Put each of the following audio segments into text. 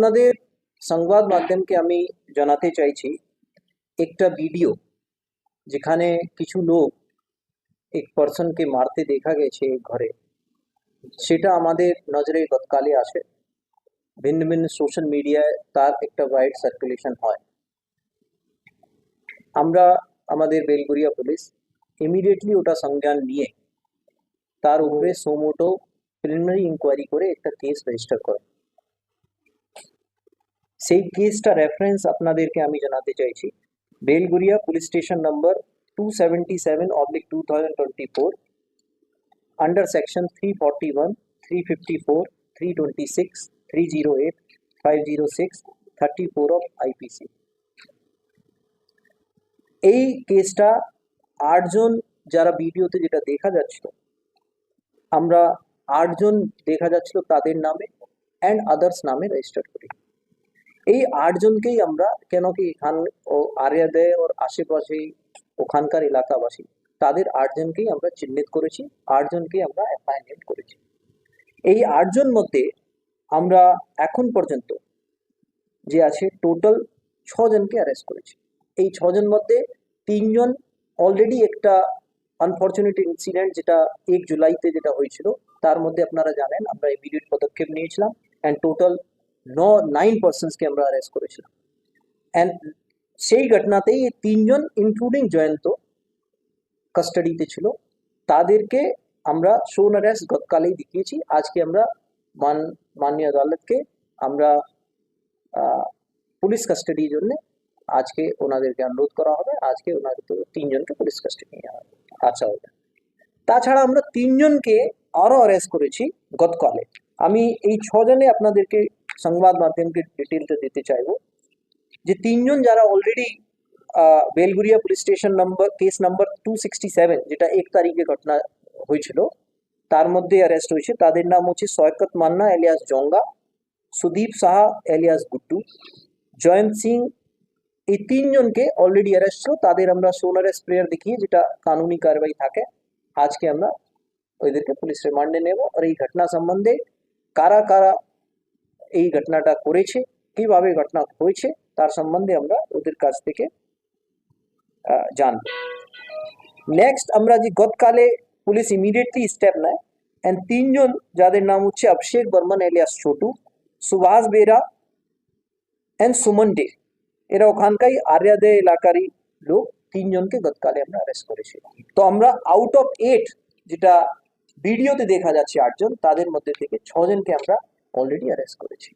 আপনাদের সংবাদ মাধ্যমকে আমি জানাতে চাইছি একটা ভিডিও যেখানে কিছু লোক এক পার্সনকে মারতে দেখা গেছে ঘরে। সেটা আমাদের নজরে গতকালে আসে। ভিন্ন ভিন্ন সোশ্যাল মিডিয়ায় তার একটা ওয়াইড সার্কুলেশন হয়। আমরা আমাদের বেলগুড়িয়া পুলিশ ইমিডিয়েটলি ওটা সংজ্ঞান নিয়ে তার উপরে সোমোটো প্রিলিমিনারি ইনকোয়ারি করে একটা কেস রেজিস্টার করে। সেই কেসটা রেফারেন্স আপনাদেরকে আমি জানাতে চাইছি। Belgharia police station number two seventy seven oblique two thousand twenty four under section three forty one three fifty four three twenty six three zero eight five zero six thirty four of IPC এই কেসটা আটজন যারা ভিডিওতে যেটা দেখা যাচ্ছিল, আমরা আটজন দেখা যাচ্ছিল তাদের নামে অ্যান্ড আদার্স নামে রেজিস্টার করি। এই আটজনকেই আমরা কেন কি এখান ও আরিয়াদে ওর আশেপাশে ওখানকার এলাকাবাসী, তাদের আটজনকেই আমরা চিহ্নিত করেছি আটজনকে আমরা অ্যাপয়েন্টমেন্ট করেছি। এই আটজন মধ্যে আমরা এখন পর্যন্ত যে আছে টোটাল ছজনকে অ্যারেস্ট করেছি। এই ছজন মধ্যে তিনজন অলরেডি একটা আনফর্চুনেট ইনসিডেন্ট যেটা এক জুলাইতে যেটা হয়েছিল, তার মধ্যে আপনারা জানেন, আমরা ইমিডিয়েট পদক্ষেপ নিয়েছিলাম। অ্যান্ড টোটাল ন নাইন পার্সনসকে আমরা অ্যারেস্ট করেছিলাম অ্যান্ড সেই ঘটনাতেই তিনজন ইনক্লুডিং জয়ন্ত কাস্টাডিতে ছিল। তাদেরকে আমরা শোন অ্যারেস্ট গতকালেই দেখিয়েছি। আজকে আমরা মান, মাননীয় আদালতকে আমরা পুলিশ কাস্টাডির জন্য আজকে ওনাদেরকে অনুরোধ করা হবে। আজকে ওনাদের তিনজনকে পুলিশ কাস্টাডি নেওয়া হবে। আচ্ছা তাছাড়া আমরা তিনজনকে আরও অ্যারেস্ট করেছি গতকালে। আমি এই ছজনে আপনাদেরকে সংবাদ মাধ্যমকে ডিটেলটা দিতে চাইব। যে তিনজন যারা already Belgharia police station number case number two sixty seven যেটা এক তারিখে ঘটনা হয়েছিল, তার মধ্যে অ্যারেস্ট হয়েছে। তাদের নাম হচ্ছে সৈকত মান্না এলিয়াস জঙ্গা, সুদীপ সাহা এলিয়াস গুড্ডু, জয়ন্ত সিং। এই তিনজনকে অলরেডি অ্যারেস্ট ছিল। তাদের আমরা সোন অ্যারেস্ট প্রেয়ার দেখিয়ে, যেটা কানুনি কারবাই থাকে, আজকে আমরা ওইদেরকে পুলিশ রিমান্ডে নেব। আর এই ঘটনা সম্বন্ধে কারা কারা এই ঘটনাটা করেছে। কীভাবে ঘটনা হয়েছে তার সম্বন্ধে আমরা ওদের কাছ থেকে আহ, জানব। নেক্সট আমরা যে গতকালে পুলিশ ইমিডিয়েটলি স্টেপ নেয়। অ্যান্ড তিনজন যাদের নাম হচ্ছে অভিষেক বর্মন এলিয়াস ছোটু সুভাষ বেরা অ্যান্ড সুমন ডে এরা ওখানকারই আর্যাদে এলাকারই লোক। তিনজনকে গতকালে আমরা অ্যারেস্ট করেছি তো আমরা আউট অফ এইট যেটা ভিডিওতে দেখা যাচ্ছে আটজন, তাদের মধ্যে থেকে ছজনকে আমরা অলরেডি অ্যারেস্ট করেছি।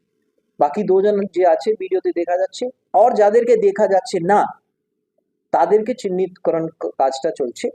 বাকি দুজন যে আছে ভিডিওতে দেখা যাচ্ছে আর যাদেরকে দেখা যাচ্ছে না, তাদেরকে চিহ্নিতকরণ কাজটা চলছে।